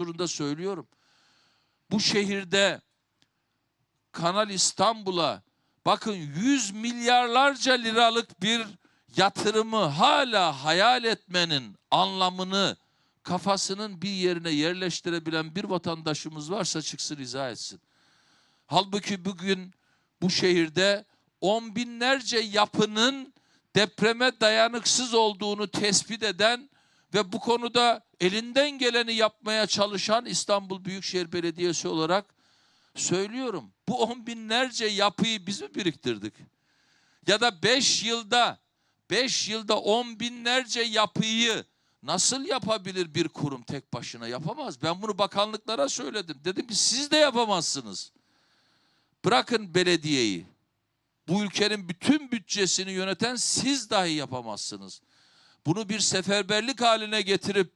huzurunda söylüyorum. Bu şehirde Kanal İstanbul'a bakın 100 milyarlarca liralık bir yatırımı hala hayal etmenin anlamını kafasının bir yerine yerleştirebilen bir vatandaşımız varsa çıksın izah etsin. Halbuki bugün bu şehirde on binlerce yapının depreme dayanıksız olduğunu tespit eden ve bu konuda elinden geleni yapmaya çalışan İstanbul Büyükşehir Belediyesi olarak söylüyorum. Bu on binlerce yapıyı biz mi biriktirdik? Ya da beş yılda, beş yılda on binlerce yapıyı nasıl yapabilir bir kurum tek başına? Yapamaz. Ben bunu bakanlıklara söyledim. Dedim ki siz de yapamazsınız. Bırakın belediyeyi. Bu ülkenin bütün bütçesini yöneten siz dahi yapamazsınız. Bunu bir seferberlik haline getirip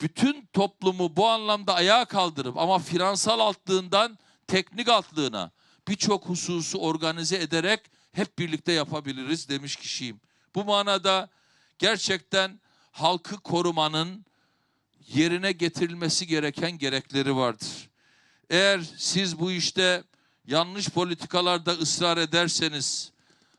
bütün toplumu bu anlamda ayağa kaldırıp ama finansal altlığından teknik altlığına birçok hususu organize ederek hep birlikte yapabiliriz demiş kişiyim. Bu manada gerçekten halkı korumanın yerine getirilmesi gereken gerekleri vardır. Eğer siz bu işte yanlış politikalarda ısrar ederseniz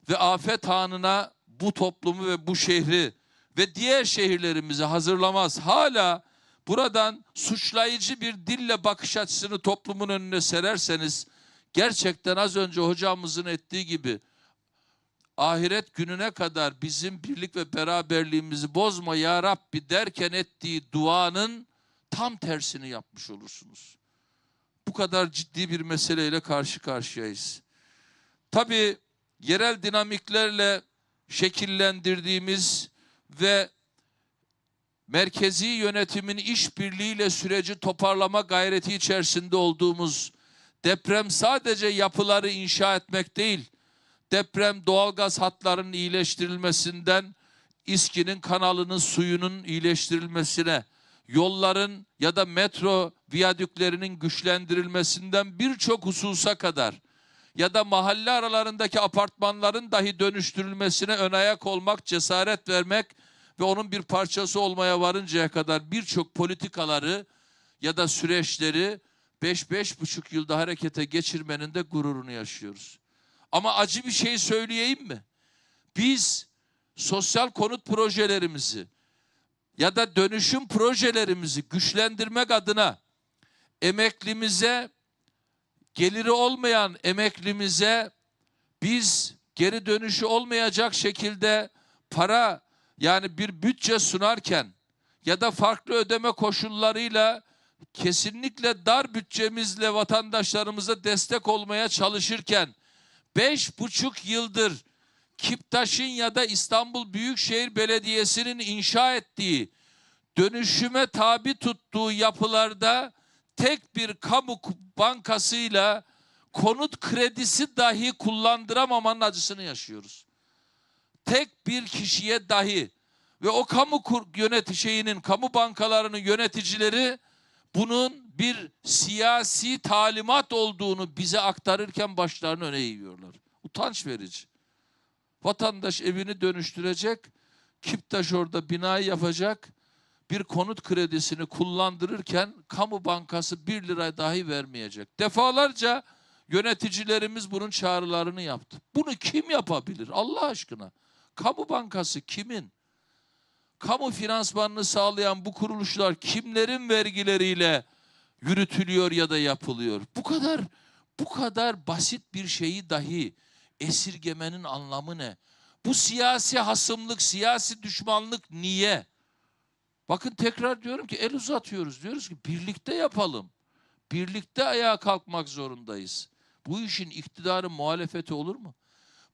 ve afet anına bu toplumu ve bu şehri ve diğer şehirlerimizi hazırlamaz. Hala buradan suçlayıcı bir dille bakış açısını toplumun önüne sererseniz gerçekten az önce hocamızın ettiği gibi ahiret gününe kadar bizim birlik ve beraberliğimizi bozma ya Rabbi derken ettiği duanın tam tersini yapmış olursunuz. Bu kadar ciddi bir meseleyle karşı karşıyayız. Tabii yerel dinamiklerle şekillendirdiğimiz ve merkezi yönetimin işbirliğiyle süreci toparlama gayreti içerisinde olduğumuz deprem sadece yapıları inşa etmek değil, deprem doğalgaz hatlarının iyileştirilmesinden İSKİ'nin kanalının suyunun iyileştirilmesine, yolların ya da metro viyadüklerinin güçlendirilmesinden birçok hususa kadar ya da mahalle aralarındaki apartmanların dahi dönüştürülmesine ön ayak olmak, cesaret vermek ve onun bir parçası olmaya varıncaya kadar birçok politikaları ya da süreçleri 5 buçuk yılda harekete geçirmenin de gururunu yaşıyoruz. Ama acı bir şey söyleyeyim mi? Biz sosyal konut projelerimizi ya da dönüşüm projelerimizi güçlendirmek adına emeklimize geliri olmayan emeklimize biz geri dönüşü olmayacak şekilde para yani bir bütçe sunarken ya da farklı ödeme koşullarıyla kesinlikle dar bütçemizle vatandaşlarımıza destek olmaya çalışırken beş buçuk yıldır Kiptaş'ın ya da İstanbul Büyükşehir Belediyesi'nin inşa ettiği dönüşüme tabi tuttuğu yapılarda tek bir kamu bankasıyla konut kredisi dahi kullandıramamanın acısını yaşıyoruz. Tek bir kişiye dahi ve o kamu yönetişeğinin, kamu bankalarının yöneticileri bunun bir siyasi talimat olduğunu bize aktarırken başlarını öne eğiyorlar. Utanç verici. Vatandaş evini dönüştürecek, Kiptaş orada binayı yapacak, bir konut kredisini kullandırırken kamu bankası bir lira dahi vermeyecek. Defalarca yöneticilerimiz bunun çağrılarını yaptı. Bunu kim yapabilir Allah aşkına? Kamu bankası kimin? Kamu finansmanını sağlayan bu kuruluşlar kimlerin vergileriyle yürütülüyor ya da yapılıyor? Bu kadar bu kadar basit bir şeyi dahi esirgemenin anlamı ne? Bu siyasi hasımlık, siyasi düşmanlık niye? Bakın tekrar diyorum ki el uzatıyoruz. Diyoruz ki birlikte yapalım. Birlikte ayağa kalkmak zorundayız. Bu işin iktidarı muhalefeti olur mu?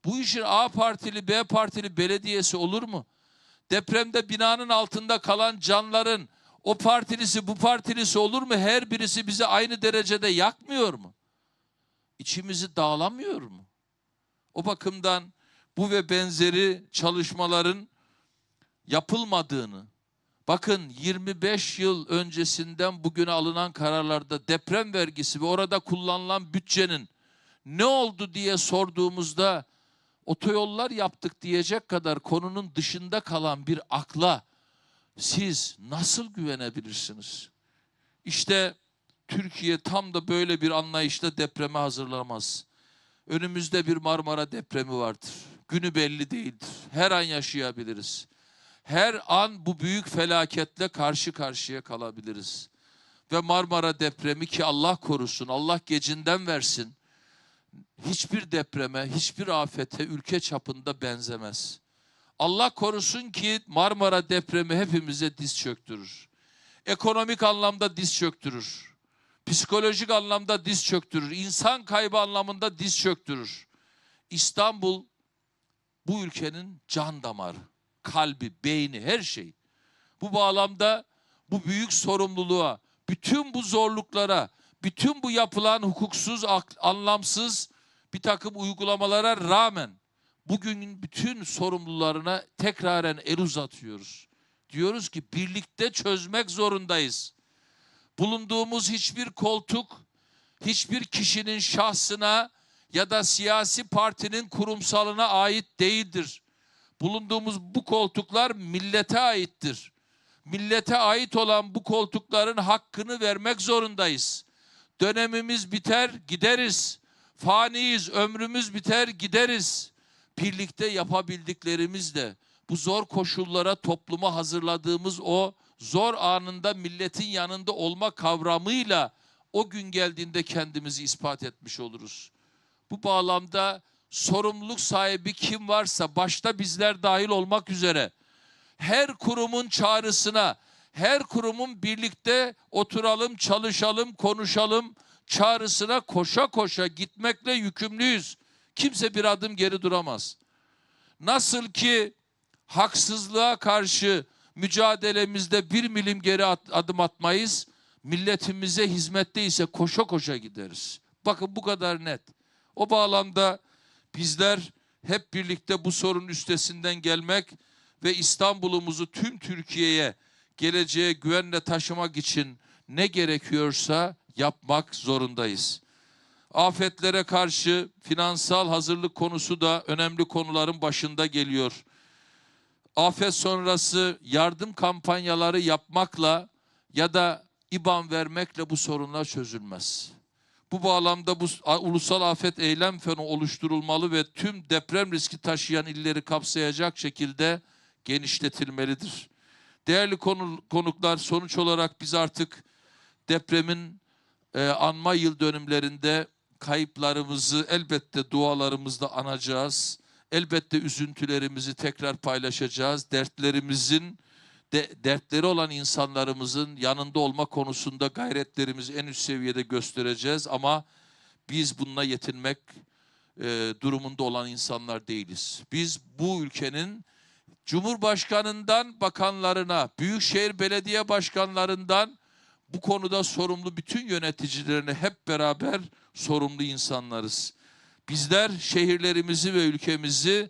Bu işin A partili, B partili belediyesi olur mu? Depremde binanın altında kalan canların o partilisi, bu partilisi olur mu? Her birisi bizi aynı derecede yakmıyor mu? İçimizi dağlamıyor mu? O bakımdan bu ve benzeri çalışmaların yapılmadığını, Bakın 25 yıl öncesinden bugüne alınan kararlarda deprem vergisi ve orada kullanılan bütçenin ne oldu diye sorduğumuzda otoyollar yaptık diyecek kadar konunun dışında kalan bir akla siz nasıl güvenebilirsiniz? İşte Türkiye tam da böyle bir anlayışla depreme hazırlamaz. Önümüzde bir Marmara depremi vardır. Günü belli değildir. Her an yaşayabiliriz. Her an bu büyük felaketle karşı karşıya kalabiliriz. Ve Marmara depremi ki Allah korusun, Allah gecinden versin. Hiçbir depreme, hiçbir afete ülke çapında benzemez. Allah korusun ki Marmara depremi hepimize diz çöktürür. Ekonomik anlamda diz çöktürür. Psikolojik anlamda diz çöktürür. İnsan kaybı anlamında diz çöktürür. İstanbul bu ülkenin can damarı, kalbi, beyni, her şey. Bu bağlamda bu büyük sorumluluğa, bütün bu zorluklara, bütün bu yapılan hukuksuz, anlamsız bir takım uygulamalara rağmen bugünün bütün sorumlularına tekraren el uzatıyoruz. Diyoruz ki birlikte çözmek zorundayız. Bulunduğumuz hiçbir koltuk, hiçbir kişinin şahsına ya da siyasi partinin kurumsalına ait değildir. Bulunduğumuz bu koltuklar millete aittir. Millete ait olan bu koltukların hakkını vermek zorundayız. Dönemimiz biter, gideriz. Faniyiz, ömrümüz biter, gideriz. Birlikte yapabildiklerimizle bu zor koşullara topluma hazırladığımız o zor anında milletin yanında olma kavramıyla o gün geldiğinde kendimizi ispat etmiş oluruz. Bu bağlamda sorumluluk sahibi kim varsa başta bizler dahil olmak üzere her kurumun çağrısına, her kurumun birlikte oturalım, çalışalım, konuşalım çağrısına koşa koşa gitmekle yükümlüyüz. Kimse bir adım geri duramaz. Nasıl ki haksızlığa karşı mücadelemizde bir milim geri at- adım atmayız, milletimize hizmette ise koşa koşa gideriz. Bakın bu kadar net. O bağlamda bizler hep birlikte bu sorunun üstesinden gelmek ve İstanbul'umuzu tüm Türkiye'ye geleceğe güvenle taşımak için ne gerekiyorsa yapmak zorundayız. Afetlere karşı finansal hazırlık konusu da önemli konuların başında geliyor. Afet sonrası yardım kampanyaları yapmakla ya da IBAN vermekle bu sorunlar çözülmez. Bu bağlamda bu ulusal afet eylem fonu oluşturulmalı ve tüm deprem riski taşıyan illeri kapsayacak şekilde genişletilmelidir. Değerli konu, konuklar sonuç olarak biz artık depremin e, anma yıl dönümlerinde kayıplarımızı elbette dualarımızla anacağız. Elbette üzüntülerimizi tekrar paylaşacağız. Dertlerimizin de, dertleri olan insanlarımızın yanında olma konusunda gayretlerimizi en üst seviyede göstereceğiz ama biz bununla yetinmek e, durumunda olan insanlar değiliz. Biz bu ülkenin Cumhurbaşkanından bakanlarına, büyükşehir belediye başkanlarından bu konuda sorumlu bütün yöneticilerine hep beraber sorumlu insanlarız. Bizler şehirlerimizi ve ülkemizi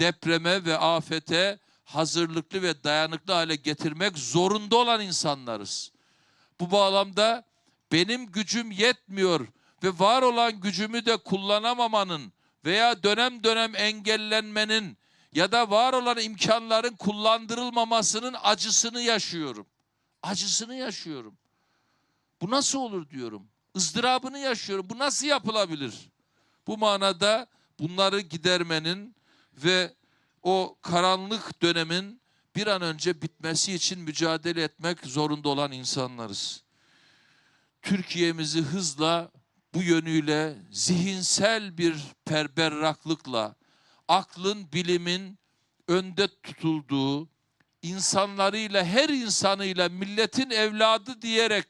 depreme ve afete hazırlıklı ve dayanıklı hale getirmek zorunda olan insanlarız. Bu bağlamda benim gücüm yetmiyor ve var olan gücümü de kullanamamanın veya dönem dönem engellenmenin ya da var olan imkanların kullandırılmamasının acısını yaşıyorum. Acısını yaşıyorum. Bu nasıl olur diyorum. ızdırabını yaşıyorum. Bu nasıl yapılabilir? Bu manada bunları gidermenin ve o karanlık dönemin bir an önce bitmesi için mücadele etmek zorunda olan insanlarız. Türkiye'mizi hızla bu yönüyle zihinsel bir perberraklıkla aklın, bilimin önde tutulduğu, insanlarıyla, her insanıyla milletin evladı diyerek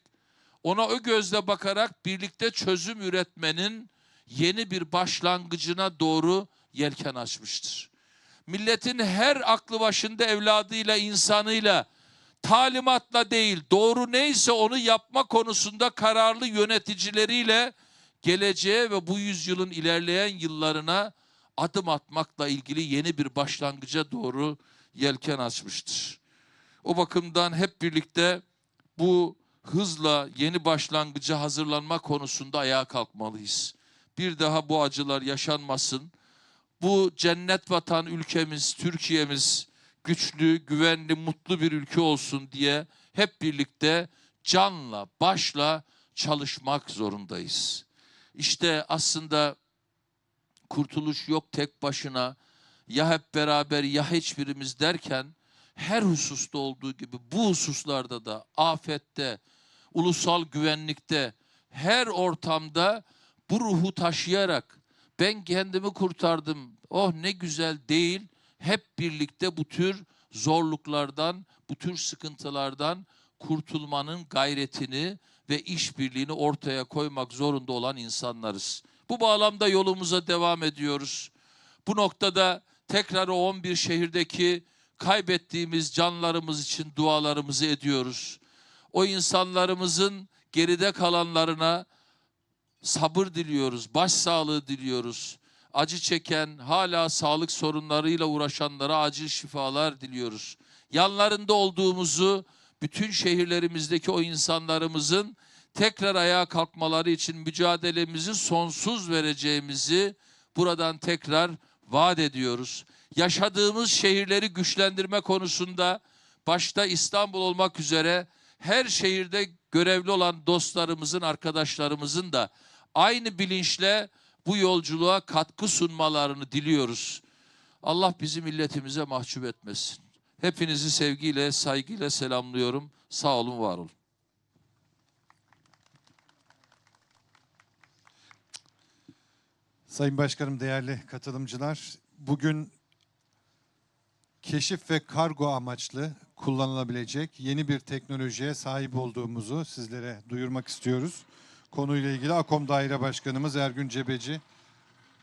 ona o gözle bakarak birlikte çözüm üretmenin yeni bir başlangıcına doğru yelken açmıştır. Milletin her aklı başında evladıyla, insanıyla, talimatla değil, doğru neyse onu yapma konusunda kararlı yöneticileriyle geleceğe ve bu yüzyılın ilerleyen yıllarına adım atmakla ilgili yeni bir başlangıca doğru yelken açmıştır. O bakımdan hep birlikte bu hızla yeni başlangıca hazırlanma konusunda ayağa kalkmalıyız. Bir daha bu acılar yaşanmasın. Bu cennet vatan ülkemiz, Türkiye'miz güçlü, güvenli, mutlu bir ülke olsun diye hep birlikte canla başla çalışmak zorundayız. İşte aslında kurtuluş yok tek başına ya hep beraber ya hiçbirimiz derken her hususta olduğu gibi bu hususlarda da afette, ulusal güvenlikte, her ortamda bu ruhu taşıyarak ben kendimi kurtardım, oh ne güzel değil, hep birlikte bu tür zorluklardan, bu tür sıkıntılardan kurtulmanın gayretini ve işbirliğini ortaya koymak zorunda olan insanlarız. Bu bağlamda yolumuza devam ediyoruz. Bu noktada tekrar o 11 şehirdeki kaybettiğimiz canlarımız için dualarımızı ediyoruz. O insanlarımızın geride kalanlarına sabır diliyoruz, başsağlığı diliyoruz. Acı çeken, hala sağlık sorunlarıyla uğraşanlara acil şifalar diliyoruz. Yanlarında olduğumuzu, bütün şehirlerimizdeki o insanlarımızın tekrar ayağa kalkmaları için mücadelemizi sonsuz vereceğimizi buradan tekrar vaat ediyoruz. Yaşadığımız şehirleri güçlendirme konusunda başta İstanbul olmak üzere her şehirde görevli olan dostlarımızın, arkadaşlarımızın da aynı bilinçle bu yolculuğa katkı sunmalarını diliyoruz. Allah bizi milletimize mahcup etmesin. Hepinizi sevgiyle, saygıyla selamlıyorum. Sağ olun, var olun. Sayın Başkanım, değerli katılımcılar, bugün keşif ve kargo amaçlı kullanılabilecek yeni bir teknolojiye sahip olduğumuzu sizlere duyurmak istiyoruz. Konuyla ilgili AKOM Daire Başkanımız Ergün Cebeci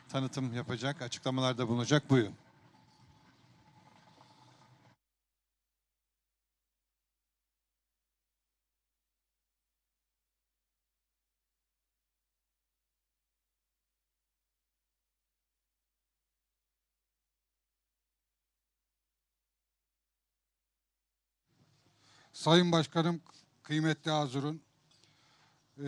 tanıtım yapacak, açıklamalarda bulunacak. Buyurun. Sayın Başkanım, kıymetli Hazırun,